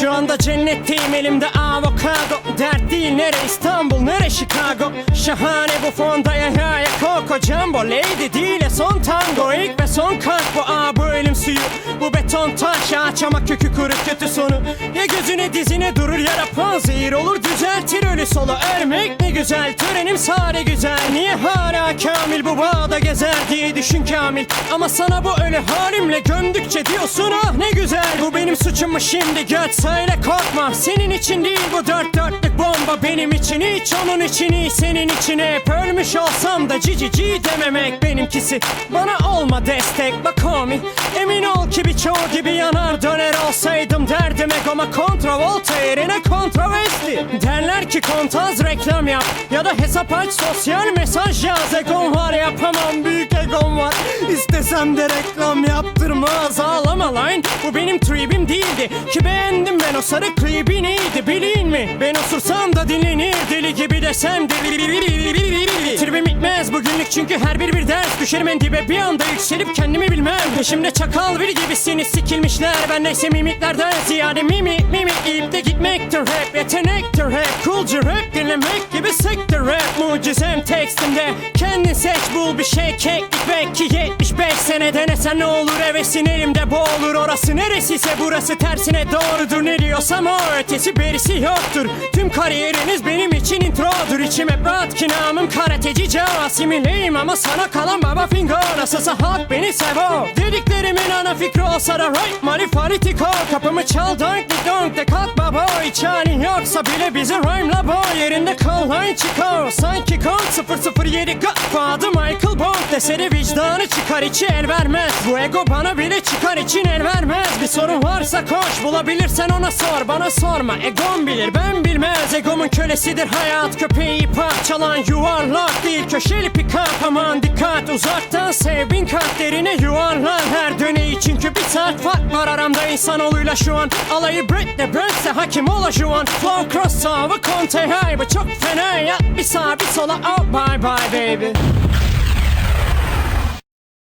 Şu anda cennetteyim elimde avokado. Dert değil nere İstanbul nere Chicago? Şahane bu fonda yayaya Coco Jumbo Lady değil son tango. İlk ve son kalk bu A bu elim suyu. Bu beton taş ağaçamak kökü kırık kötü sonu. Ya gözüne dizine durur yara panzehir olur. Düzeltir ölü sola Ölmek ne güzel törenim sare güzel. Niye hala kamil bu bağda gezer diye düşün kamil. Ama sana bu ölü halimle gömdükçe diyorsun ah ne güzel Bu benim suçum mu şimdi. Göt söyle korkma. Senin için değil bu dört dörtlük bomba benim için. Hiç onun için iyi senin için hep. Ölmüş olsam da cici ci dememek benimkisi. Bana olma destek bak homie Emin ol ki birçoğu gibi yanar döner olsaydım derdim egoma. Kontravolta yerine kontroversi Derler ki kontaz reklam yap ya da hesap aç sosyal mesaj yaz Egom İstesem de reklam yaptırmaz. Ağlama lan Bu benim tribim değildi. Ki beğendim ben o sarı klibi neydi bilin mi? Ben osursam da dinlenir deli gibi desem deli Tribim bitmez bugünlük çünkü her bir bir ders Düşerim en dibe. Bir anda yükselip kendimi bilmem. Peşimde çakal bir gibisiniz sikilmişler. Ben neyse mimiklerden ziyade mimi mimi. İyip de gitmektir rap yetenektir hep. Coolcu rap dinlemek gibi sektir rap Mucizem tekstimde kendin seç bul bir şey keklik belki 75 sene denesen ne olur hevesin elimde boğulur Orası neresiyse burası tersine doğrudur Ne diyorsam o ötesi berisi yoktur Tüm kariyeriniz benim için introdur İçim hep rahat ki namım karateci Asimileyim ama sana kalan baba fingo Nasılsa halk beni sevo Dediklerimin ana fikri olsa da right Marifalitiko Kapımı çal donk di donk de kalk halin yoksa bile bizi rhyme'la bo Yerinde kal lan çıkar. Sanki kont 007 Godfather Michael Bond Deseri vicdanı çıkar içi el vermez. Bu ego bana bile çıkar için el vermez. Bir sorun varsa koş bulabilirsen ona sor. Bana sorma egom bilir ben bilmez. Egomun kölesidir hayat köpeği parçalan Yuvarlak. Değil köşeli pikap Aman dikkat. Uzaktan sev bin kat derine yuvarlan. Her döneyi çünkü bir saat fark var aramda insanoğluyla şu an. Alayı Britney Burnse hakim ola şu an. Flow cross over high bu çok fena ya. Bir sağa bir sola oh bye bye baby